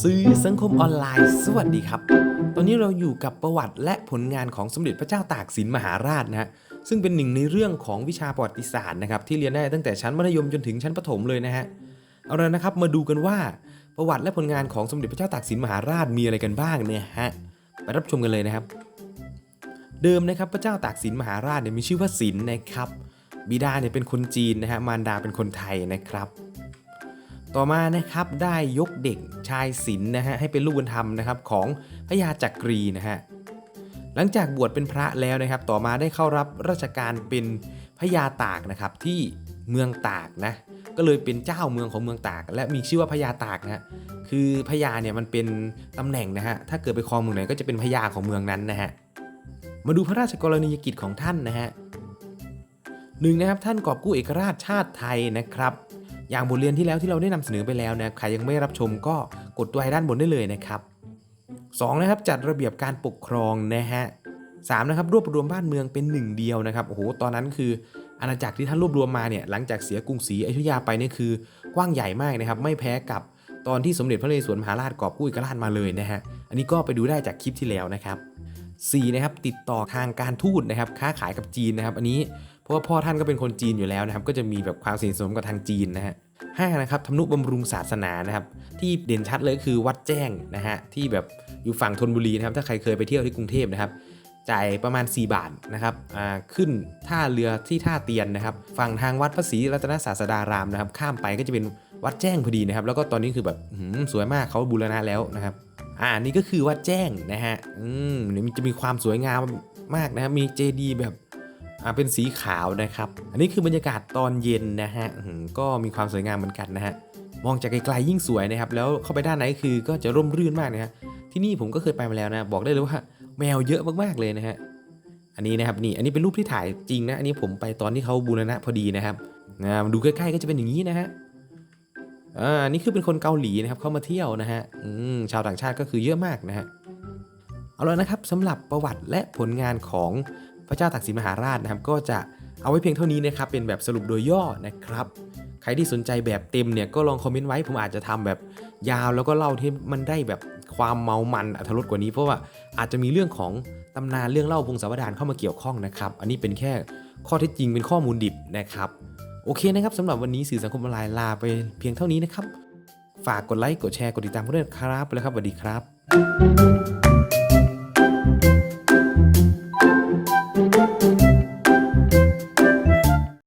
สื่อสังคมออนไลน์ สวัสดีครับ ตอนนี้เราอยู่กับประวัติและผลงานของสมเด็จพระเจ้าตากสินมหาราชนะฮะซึ่งเป็นหนึ่งในเรื่องของวิชาประวัติศาสตร์นะครับที่เรียนได้ตั้งแต่ชั้นมัธยมจนถึงชั้นประถมเลยนะฮะเอาละนะครับมาดูกันว่าประวัติและผลงานของสมเด็จพระเจ้าตากสินมหาราชมีอะไรกันบ้างเนี่ยฮะไปรับชมกันเลยนะครับ เดิมนะครับพระเจ้าตากสินมหาราชเนี่ยมีชื่อว่าสินนะครับบิดาเนี่ยเป็นคนจีนนะฮะมารดาเป็นคนไทยนะครับ ต่อมานะครับได้ยกเด็กชายศิลป์นะฮะให้เป็นลูกบุญธรรมนะครับของพระยาจักรีนะฮะหลังจากบวชเป็นพระแล้วนะครับ ต่อมาได้เข้ารับราชการเป็นพระยาตากนะครับที่เมืองตากนะก็เลยเป็นเจ้าเมืองของเมืองตาก และมีชื่อว่าพระยาตากนะฮะคือพระยาเนี่ยมันเป็นตำแหน่งนะฮะถ้าเกิดไปครองเมืองไหนก็จะเป็นพระยาของเมืองนั้นนะฮะมาดูพระราชกรณียกิจของท่านนะฮะหนึ่งนะครับท่านกอบกู้เอกราชชาติไทยนะครับ อย่างบทเรียนที่แล้วที่เราได้นำเสนอไปแล้วนะใครยังไม่รับชมก็กดตัวไอ้ด้านบนได้เลยนะครับ 2. นะครับจัดระเบียบการปกครองนะฮะสามนะครับรวบรวมบ้านเมืองเป็นหนึ่งเดียวนะครับโอ้โหตอนนั้นคืออาณาจักรที่ท่านรวบรวมมาเนี่ยหลังจากเสียกรุงศรีอยุธยาไปเนี่ยคือกว้างใหญ่มากนะครับไม่แพ้กับตอนที่สมเด็จพระนเรศวรมหาราชกอบกู้เอกราชมาเลยนะฮะอันนี้ก็ไปดูได้จากคลิปที่แล้วนะครับ 4. นะครับติดต่อทางการทูตนะครับค้าขายกับจีนนะครับ อันนี้เพราะว่าพ่อท่านก็เป็นคนจีนอยู่แล้วนะครับ ก็จะมีแบบความสนิทสนมกับทางจีนนะฮะ ห้านะครับทำนุบำรุงศาสนานะครับ ที่เด่นชัดเลยคือวัดแจ้งนะฮะที่แบบอยู่ฝั่งธนบุรีนะครับ ถ้าใครเคยไปเที่ยวที่กรุงเทพนะครับ จ่ายประมาณ 4 บาทนะครับอ่าขึ้นท่าเรือที่ท่าเตียนนะครับ ฝั่งทางวัดพระศรีรัตนศาสดารามนะครับ ข้ามไปก็จะเป็นวัดแจ้งพอดีนะครับ แล้วก็ตอนนี้คือแบบหือสวยมากเขาบูรณะแล้วนะครับ อ่านี่ก็คือวัดแจ้งนะฮะ อืมเนี่ยมันจะมีความสวยงามมากนะครับมีเจดีย์แบบ อ่าเป็นสีขาวนะครับ อันนี้คือบรรยากาศตอนเย็นนะฮะก็มีความสวยงามเหมือนกันนะฮะมองจากไกลๆยิ่งสวยนะครับ แล้วเข้าไปด้านในคือก็จะร่มรื่นมากนะฮะที่นี่ผมก็เคยไปมาแล้วนะ บอกได้เลยว่าแมวเยอะมากๆเลยนะฮะอันนี้นะครับนี่อันนี้เป็นรูปที่ถ่ายจริงนะ อันนี้ผมไปตอนที่เขาบูรณะพอดีนะครับนะดูใกล้ๆก็จะเป็นอย่างนี้นะฮะอ่านี่คือเป็นคนเกาหลีนะครับเข้ามาเที่ยวนะฮะอืมชาวต่างชาติก็คือเยอะมากนะฮะเอาล้วนะครับสำหรับประวัติและผลงานของ พระเจ้าตากสินมหาราชนะครับ ก็จะเอาไว้เพียงเท่านี้นะครับ เป็นแบบสรุปโดยย่อนะครับ ใครที่สนใจแบบเต็มเนี่ยก็ลองคอมเมนต์ไว้ ผมอาจจะทำแบบยาวแล้วก็เล่าที่มันได้แบบความเมามันอรรถรสกว่านี้ เพราะว่าอาจจะมีเรื่องของตำนานเรื่องเล่าพงศาวดารเข้ามาเกี่ยวข้องนะครับ อันนี้เป็นแค่ข้อเท็จจริงเป็นข้อมูลดิบนะครับ โอเคนะครับสำหรับวันนี้สื่อสังคมออนไลน์ลาไปเพียงเท่านี้นะครับ ฝากกดไลค์กดแชร์กดติดตามกันด้วยนครับแล้วครับสวัสดีครับ